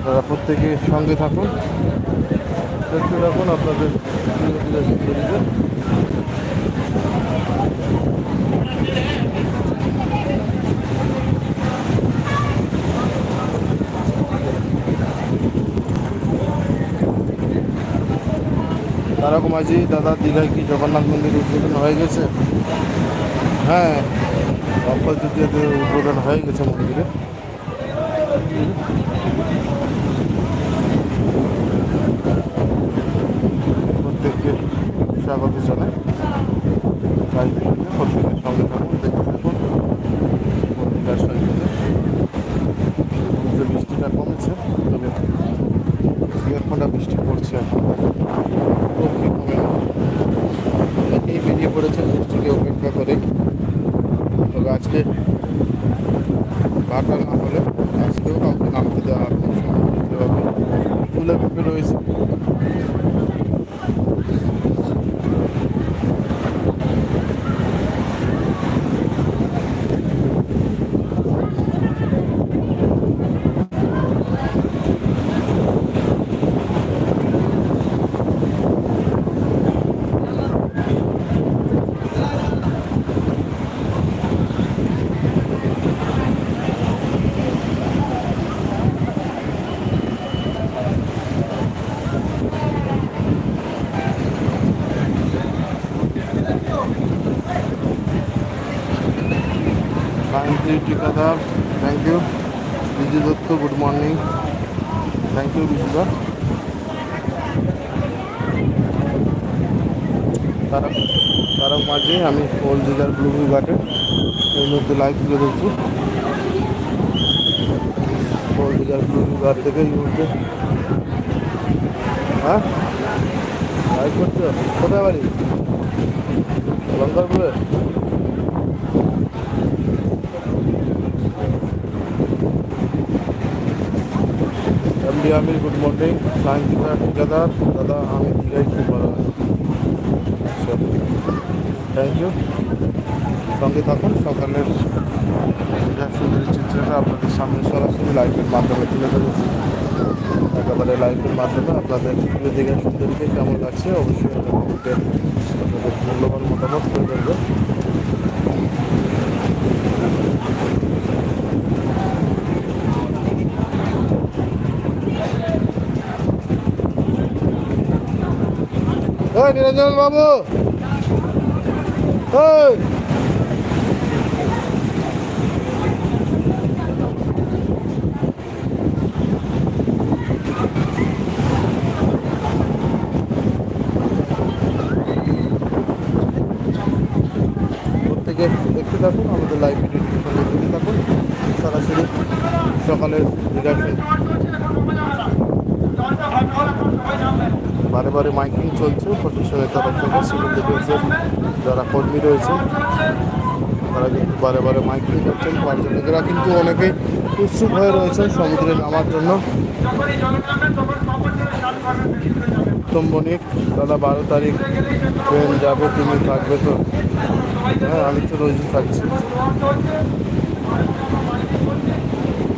আপনারা প্রত্যেকে সঙ্গে থাকুন। দেখতে থাকুন, আপনাদের প্রিয় প্রিয় তারক মাঝি, দাদা, দীঘায় কি জগন্নাথ মন্দির উদ্বোধন হয়ে গেছে? হ্যাঁ অক্ষয় তৃতীয়তে উদ্বোধন হয়ে গেছে মন্দিরে। প্রত্যেককে স্বাগত জানাই। প্রত্যেকের সঙ্গে থাকুন, দেখতে থাকুন। পত্রিকার সৈকতে যে বৃষ্টিটা কমেছে, তবে ঘণ্টা বৃষ্টি পড়ছে এখন। অনেকেই বেরিয়ে পড়েছেন বৃষ্টিকে অপেক্ষা করে তবে আজকে আজকেও কাউকে নামতে দেওয়া হবে না যেভাবে তুলে পেঁপে রয়েছে Thikadar thank you Biju Dutta good morning thank you বিজুদা তারক তারক মাঝে আমি ওল্ড দিঘার ব্লু ঘাটে এই মধ্যে লাইভ তুলে ধরছি। ওল্ড দিঘার ব্লু ঘাট থেকে এই মুহূর্তে। হ্যাঁ? লাইভ করছ কোথায় বাড়ি? লঙ্কারপুরে MD Amir good morning Sayantika Thikadar. দাদা, আমি দীঘায় খুব ভালো থ্যাংক ইউ সঙ্গে থাকুন, সকালের সুন্দর চিত্রটা আপনাদের সামনে সরাসরি লাইভের মাধ্যমে তুলে ধরেছি একেবারে লাইভের মাধ্যমে আপনাদের প্রিয় দীঘা সুন্দরীকে কেমন লাগছে, অবশ্যই আপনাদের মূল্যবান মতামত করে দেবেন নিরঞ্জন বাবু। প্রত্যেকে দেখতে থাকুন আমাদের লাইভ ভিডিওটির সঙ্গে থাকুন। সরাসরি সকালের রিডাকশন বারে বারে মাইকিং চলছে প্রশাসনের তরফ থেকে সিভিল ডিফেন্সের যারা কর্মী রয়েছে, তারা কিন্তু বারে বারে মাইকিং করছেন। পর্যটকেরা কিন্তু অনেকেই উৎসুক হয়ে রয়েছেন সমুদ্রে নামার জন্য। উত্তম বণিক দাদা বারো তারিখ ট্রেন যাবে, তুমি থাকবে তো? হ্যাঁ আমি তো রোজই থাকছি।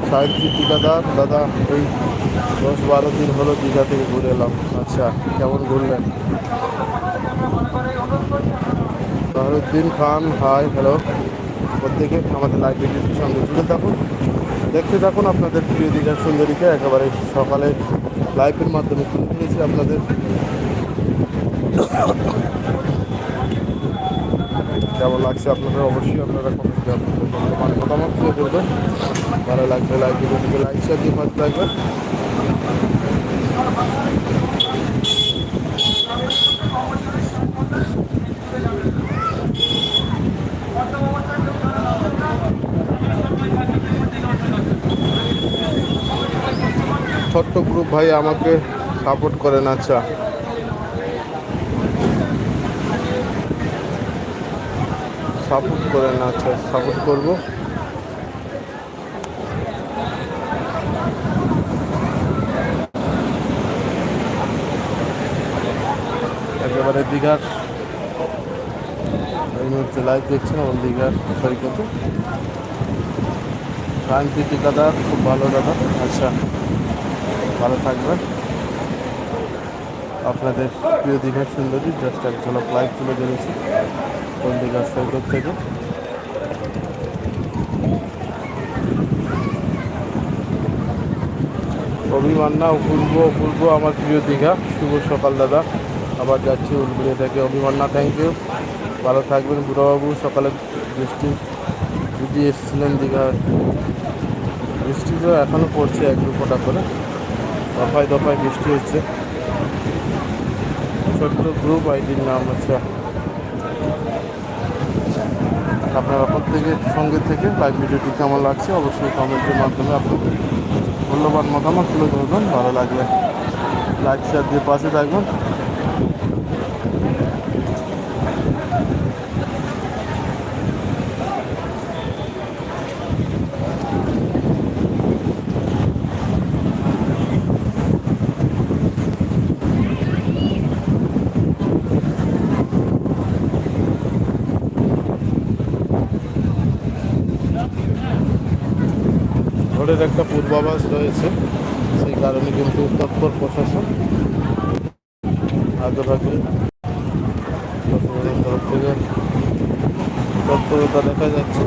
সাহিত্যিক ঠিকাদার, দাদা, এই দশ বারো দিন হলো দীঘা থেকে ঘুরে এলাম। আচ্ছা কেমন ঘুরলেন? Taharuddin Khan, hi, hello. প্রত্যেকে আমাদের লাইব্রেরিটির সঙ্গে জুড়ে থাকুন। দেখতে থাকুন আপনাদের প্রিয় দীঘার সুন্দরীকে। একেবারে সকালে লাইভের মাধ্যমে তুলে ধরেছি আপনাদের। কেমন লাগছে আপনারা অবশ্যই আপনারা কমেন্টে আপনাদের মতামত তুলে ধরবেন ভালো লাগবে লাইক ভিডিওটিকে লাইক শেয়ার দিয়ে পাশে থাকবেন। ছোট্ট গ্রুপ ভাই আমাকে সাপোর্ট করেন আচ্ছা। সাপোর্ট করেন আচ্ছা সাপোর্ট করব। একেবারে দীঘার। এই মুহূর্তে লাইভ দেখছেন আমার দীঘার সৈকতে। শান্তি ঠিকাদার খুব ভালো দাদা। আচ্ছা ভালো থাকবেন। আপনাদের প্রিয় দীঘার সুন্দরী জাস্ট এক ঝলক লাইভ তুলে ধরেছি কোন দীঘার সৈকত থেকে। অভিমান্না, অপূর্ব অপূর্ব, আমার প্রিয় দীঘা। শুভ সকাল, দাদা। আবার যাচ্ছি উলগুড়িয়া থেকে। অভিমান্না থ্যাংক ইউ ভালো থাকবেন বুড়াবাবু। সকালে বৃষ্টি, দিদি এসেছিলেন দীঘা। বৃষ্টি তো এখনও পড়ছে এক দু ফোঁটা করে। দফায় দফায় বৃষ্টি হচ্ছে। ছোট্ট গ্রুপ আইডির নাম হচ্ছে। আপনার আপনারা প্রত্যেকের সঙ্গে থেকে লাইভ ভিডিওটি কেমন লাগছে অবশ্যই কমেন্টের মাধ্যমে আপনাদের মূল্যবান মতামত তুলে ধরবেন। ভালো লাগলে লাইক শেয়ার দিয়ে পাশে থাকবেন। একটা পূর্বাভাস রয়েছে, সেই কারণে কিন্তু তৎপর প্রশাসন আগে প্রশাসনের তরফ থেকে তৎপরতা দেখা যাচ্ছে।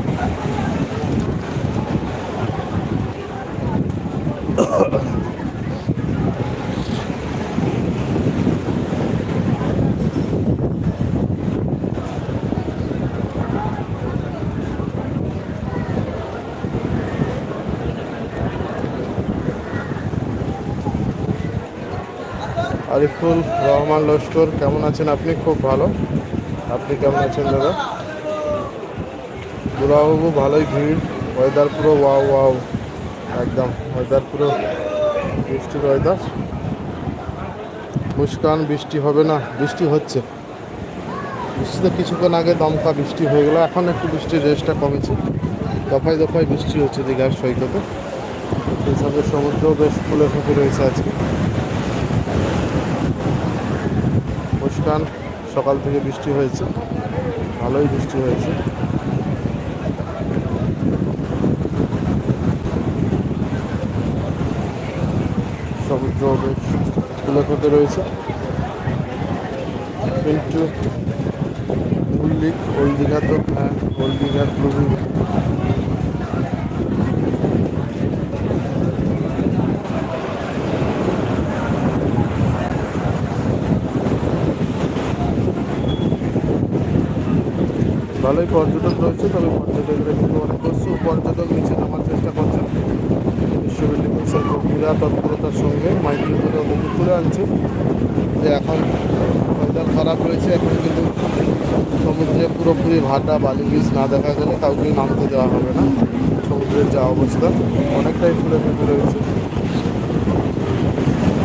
আরিফুল রহমান লস্কর, কেমন আছেন আপনি? খুব ভালো। আপনি কেমন আছেন, দাদা? দুলাবাবু, ভালোই ভিড়। ওয়েদার পুরো ওয়াও ওয়াও। একদম ওয়েদার পুরো বৃষ্টির ওয়েদার। মুস্কান, বৃষ্টি হবে না, বৃষ্টি হচ্ছে। বৃষ্টি তো কিছুক্ষণ আগে দমকা বৃষ্টি হয়ে গেলো, এখন একটু বৃষ্টির রেসটা কমেছে। দফায় দফায় বৃষ্টি হচ্ছে দীঘার সৈকতে। সেই সঙ্গে সমুদ্র, বেশ ফুলে ফুটে রয়েছে আজকে। মুস্কান সকাল থেকে বৃষ্টি হয়েছে। ভালোই বৃষ্টি হয়েছে। সমুদ্র বেশ রয়েছে। কিন্তু মল্লিক ওল দীঘা তো হ্যাঁ ওল দীঘার ভালোই পর্যটক রয়েছে, তবে পর্যটকরা কিন্তু অনেক পর্যটক নিচে নামার চেষ্টা করছে। বিশ্ববিদ্যালয় কর্মীরা তৎপরতার সঙ্গে মাইকিং করে ওদেরকে তুলে আনছে যে এখন ওয়েদার খারাপ রয়েছে, এখন কিন্তু সমুদ্রে পুরোপুরি ভাটা, বালি বীজ না দেখা গেলে কাউকে নামতে দেওয়া হবে না। সমুদ্রের যা অবস্থা, অনেকটাই ফুলে ফুটে রয়েছে।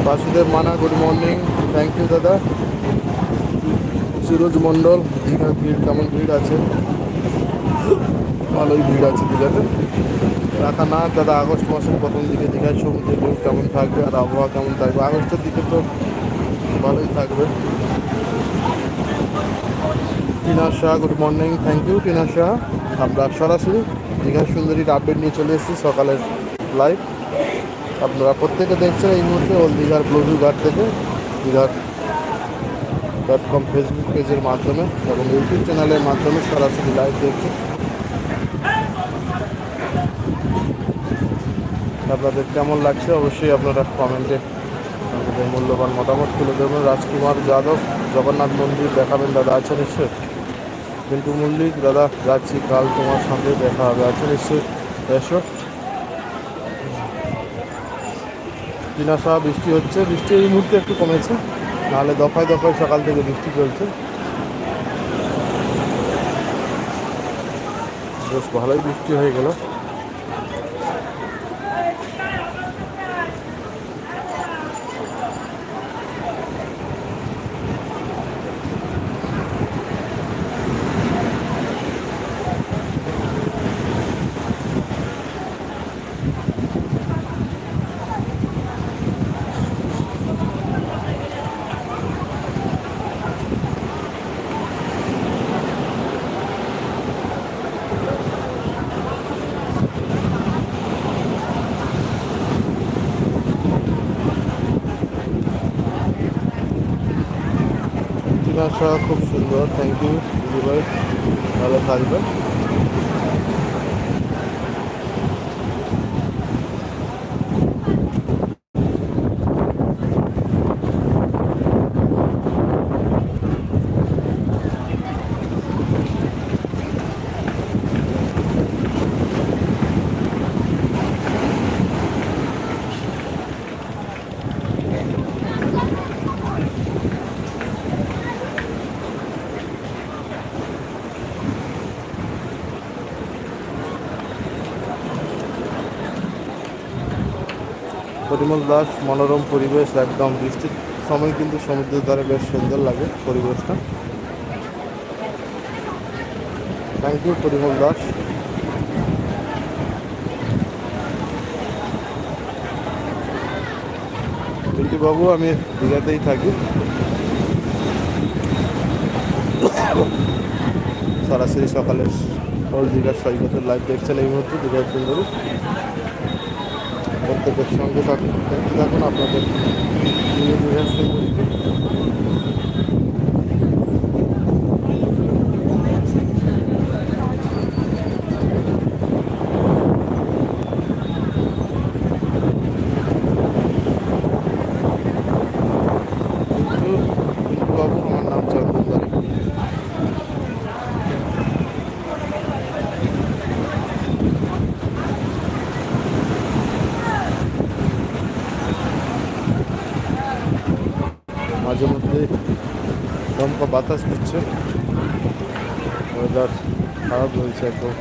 বাসুদেব মানা গুড মর্নিং থ্যাংক ইউ দাদা। সুরজ মণ্ডল দীঘার ভিড়, কেমন ভিড় আছে? ভালোই ভিড় আছে দীঘাতে। রাখা না, দাদা, আগস্ট মাসের প্রথম দিকে দীঘার সমুদ্রের ভিড় কেমন থাকবে আর আবহাওয়া কেমন থাকবে? আগস্টের দিকে তো ভালোই থাকবে। Tina Shah good morning thank you Tina Shah. আমরা সরাসরি দীঘার সুন্দরীর আপডেট নিয়ে চলে এসেছি সকালের লাইভ আপনারা প্রত্যেকে দেখছেন এই মুহূর্তে ওল দীঘার ব্লুভিউ ঘাট থেকে। দীঘার ডট কম ফেসবুক পেজের মাধ্যমে এবং ইউটিউব চ্যানেলের মাধ্যমে সরাসরি লাইভ দেখছি আপনাদের কেমন লাগছে অবশ্যই আপনারা কমেন্টে আপনাদের মূল্যবান মতামত তুলে দেবেন রাজকুমার যাদব, জগন্নাথ মন্দির দেখাবেন দাদা, আছে নিশ্চয় কিন্তু মল্লিক, দাদা, যাচ্ছি, কাল তোমার সঙ্গে দেখা হবে, আছে নিশ্চয় এসো। টিনা সাহা বৃষ্টি হচ্ছে, বৃষ্টি এই মুহূর্তে একটু কমেছে। নাহলে দফায় দফায় সকাল থেকে বৃষ্টি চলছে। বেশ ভালোই বৃষ্টি হয়ে গেল। খুব সুন্দর থ্যাংক ইউ দিদি ভাই ভালো থাকবেন। পরিমল দাস মনোরম পরিবেশ একদম বৃষ্টির সময় কিন্তু সমুদ্রের ধারে বেশ সুন্দর লাগে পরিবেশটা থ্যাংক ইউ পরিমল দাস বাবু আমি দীঘাতেই থাকি সরাসরি সকালে ওল দীঘার সৈকতের লাইভ দেখছেন এই মুহূর্তে দীঘার সুন্দরী প্রত্যেকের সঙ্গে থাকুন আপনাদের প্রিয় দীঘার সুন্দরীকে কিন্তু কিন্তু বাবু আমার নাম চন্দনদারি মাঝে মধ্যে দমকা বাতাস দিচ্ছে। ওয়েদার খারাপ রয়েছে একদম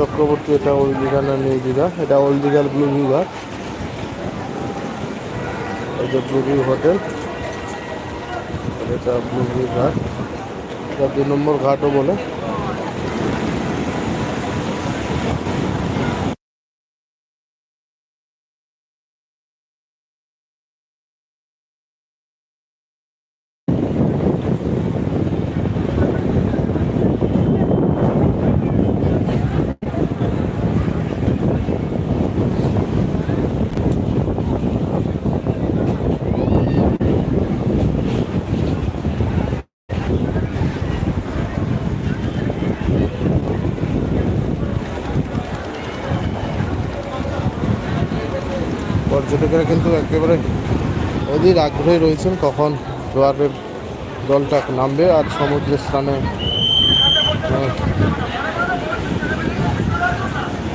চক্রবর্তী, এটা ওল্ড দীঘা না নিউ দীঘা এটা ওল্ড দীঘার ব্লু ভিউ ঘাট এটা ব্লু ভিউ হোটেল এটা ব্লু ভিউ ঘাট এটা দুই নম্বর ঘাটও বলে। পর্যটকেরা কিন্তু একেবারে অধীর আগ্রহী রয়েছেন কখন জোয়ারের জলটা নামবে আর সমুদ্রের স্থানে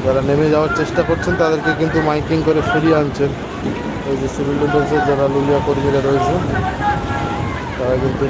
যারা নেমে যাওয়ার চেষ্টা করছেন তাদেরকে কিন্তু মাইকিং করে ফিরিয়ে আনছেন। এই যে সিভিল ডিফেন্সের যারা লুলিয়া কর্মীরা রয়েছে, তারা কিন্তু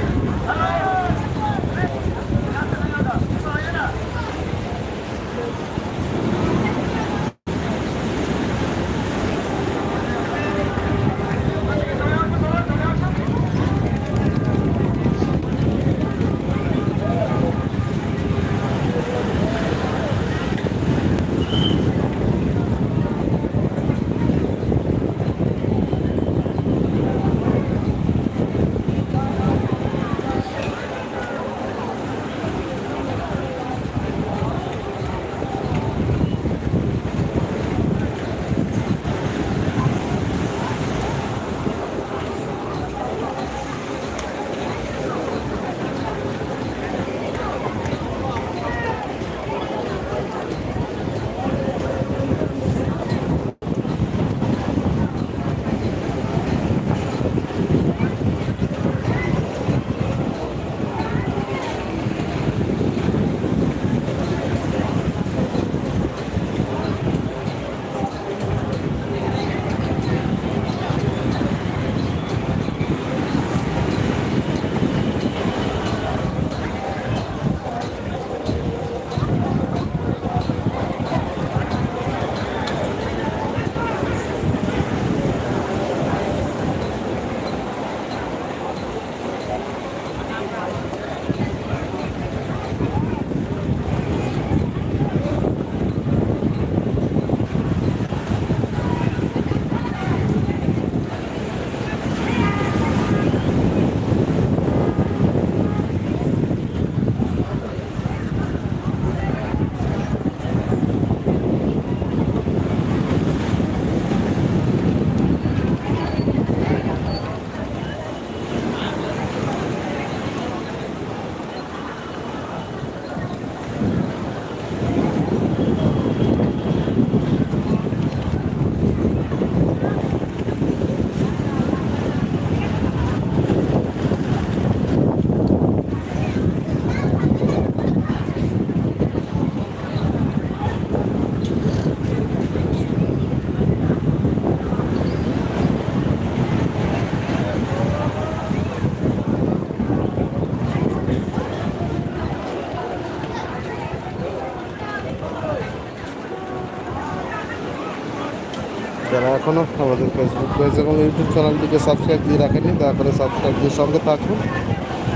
এখনও আমাদের ফেসবুক পেজ এবং ইউটিউব চ্যানেলটিকে সাবস্ক্রাইব দিয়ে রাখেনি দয়া করে সাবস্ক্রাইব দিয়ে সঙ্গে থাকুন।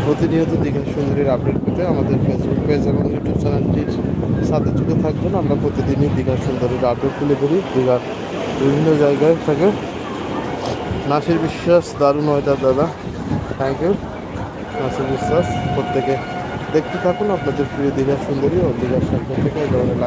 প্রতিনিয়ত দীঘা সুন্দরীর আপডেট পেতে আমাদের ফেসবুক পেজ এবং ইউটিউব চ্যানেলটির সাথে যুক্ত থাকবেন আমরা প্রতিদিনই দীঘা সুন্দরীর আপডেট তুলে ধরি। দীঘার বিভিন্ন জায়গায় থাকে। নাসির বিশ্বাস, দারুণ ওয়েদার দাদা। থ্যাংক ইউ নাসির বিশ্বাস, প্রত্যেকে দেখতে থাকুন। আপনাদের প্রিয় দীঘা সুন্দরী ও দীঘার সামনে থেকে এই ধরনের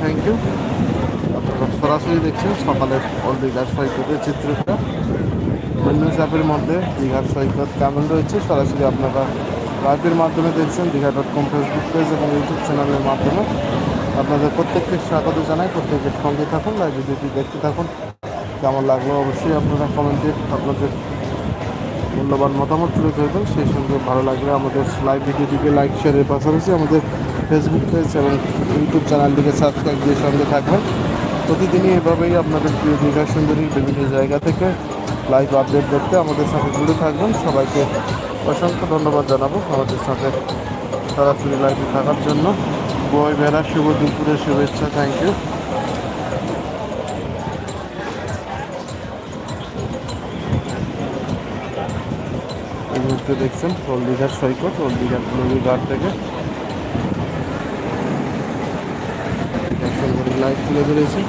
থ্যাংক ইউ আপনারা সরাসরি দেখছেন সকালের অল দীঘার সৈকতের চিত্রটা। উইন্ডোজ অ্যাপের মধ্যে দীঘার সৈকত কেমন রয়েছে সরাসরি আপনারা লাইভের মাধ্যমে দেখছেন, Digha dot com Facebook page এবং ইউটিউব চ্যানেলের মাধ্যমে। আপনাদের প্রত্যেককে স্বাগত জানাই, প্রত্যেকের সঙ্গে থাকুন লাইভ দেখতে থাকুন, কেমন লাগল অবশ্যই আপনারা কমেন্টে আপনাদের মূল্যবান মতামত তুলে ধরবেন। সেই সঙ্গে ভালো লাগলে আমাদের লাইভ ভিডিওটিকে লাইক শেয়ারের পাশাপাশি আমাদের ফেসবুক পেজ এবং ইউটিউব চ্যানেলটিকে সাবস্ক্রাইব দিয়ে সঙ্গে থাকবেন। প্রতিদিনই এভাবেই আপনাদের প্রিয় দীঘা সুন্দরী বিভিন্ন জায়গা থেকে লাইভ আপডেট দেখতে আমাদের সাথে জুড়ে থাকবেন। সবাইকে অসংখ্য ধন্যবাদ জানাব আমাদের সাথে সরাসরি লাইভে থাকার জন্য। বই বেড়া শুভ দুপুরের শুভেচ্ছা। থ্যাংক ইউ মুহূর্তে দেখছেন হলদিঘাট সৈকত হলদিঘাট নদীর ঘাট থেকে। লাইট তুলে ধরেছি।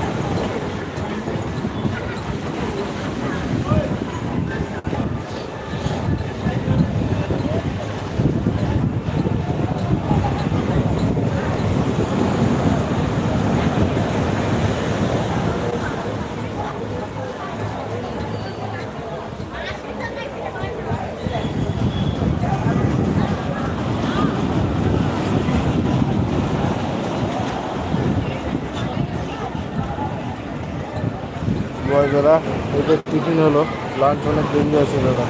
বয় দাদা এদের টিফিন হলো লাঞ্চ অনেক দেরি আছে দাদা।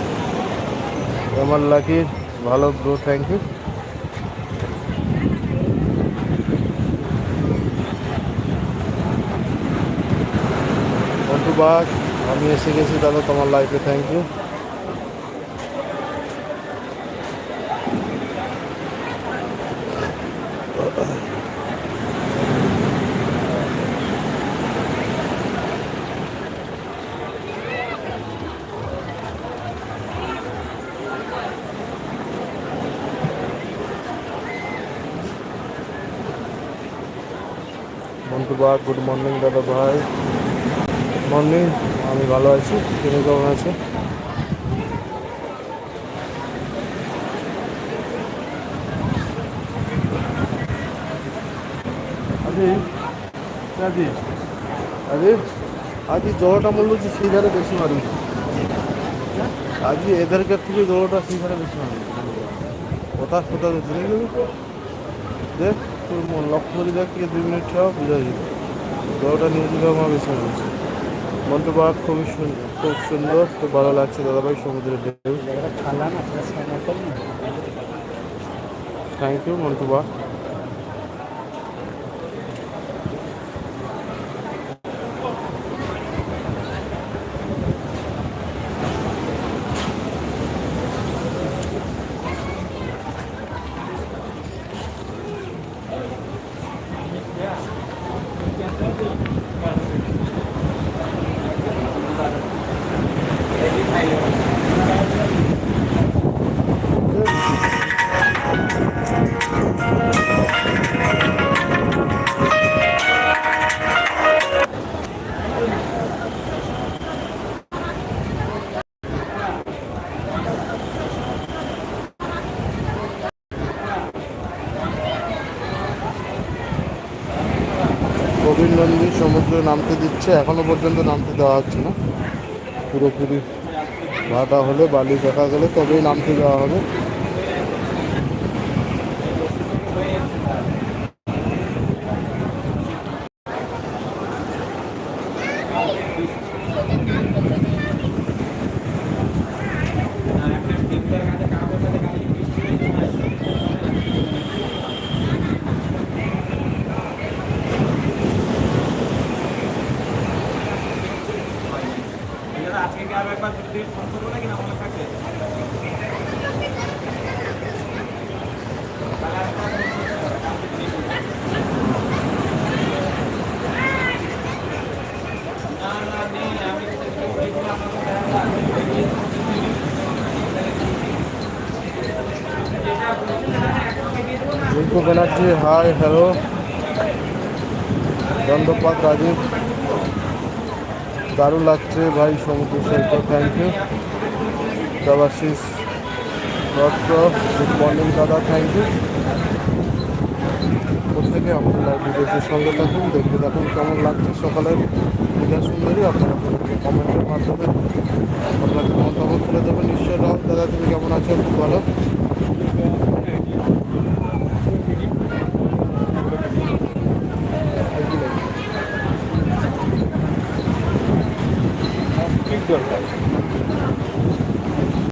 আমার লাকি ভালো ব্রো থ্যাংক ইউ বন্ধু বাস আমি এসে গেছি দাদা তোমার লাইফে thank you Montu Bag good morning দাদা ভাই। মর্নিং আমি ভালো আছি। তুমি কেমন আছো? আজি আজি জলটা মূল্য হচ্ছে সেই ধারে বেশি মারি আজি এদেরকে থেকে জলটা সেই ধারে বেশি মারি কোথা কোথা দেখ তোর মন লক্ষ্য কি দুই মিনিট ছাড়াও বুঝা যাবে জলটা নিয়ে দিলে আমার বেশি হয়েছে মন্টু খুবই সুন্দর খুব সুন্দর খুব ভালো লাগছে দাদাভাই সমুদ্রের ঢেউ। থ্যাংক ইউ মন্টু নামতে দিচ্ছে, এখনও পর্যন্ত নামতে দেওয়া হচ্ছে না। পুরোপুরি ভাটা হলে বালি দেখা গেলে তবেই নামতে দেওয়া হবে। Rinku Banerjee hi hello Dandapat Rajiv. দারুণ লাগছে ভাই সমুদ্র সৈকত thank you Debashis Dutta good morning দাদা থ্যাংক ইউ প্রত্যেকে লাইভ ভিডিওটির সঙ্গে থাকুন, দেখতে থাকুন কেমন লাগছে সকালের পূজা সুন্দরী। আপনারা কমেন্টের মাধ্যমে আপনাকে মতামত তুলে দেবেন নিশ্চয় দাদা, তুমি কেমন আছো খুব ভালো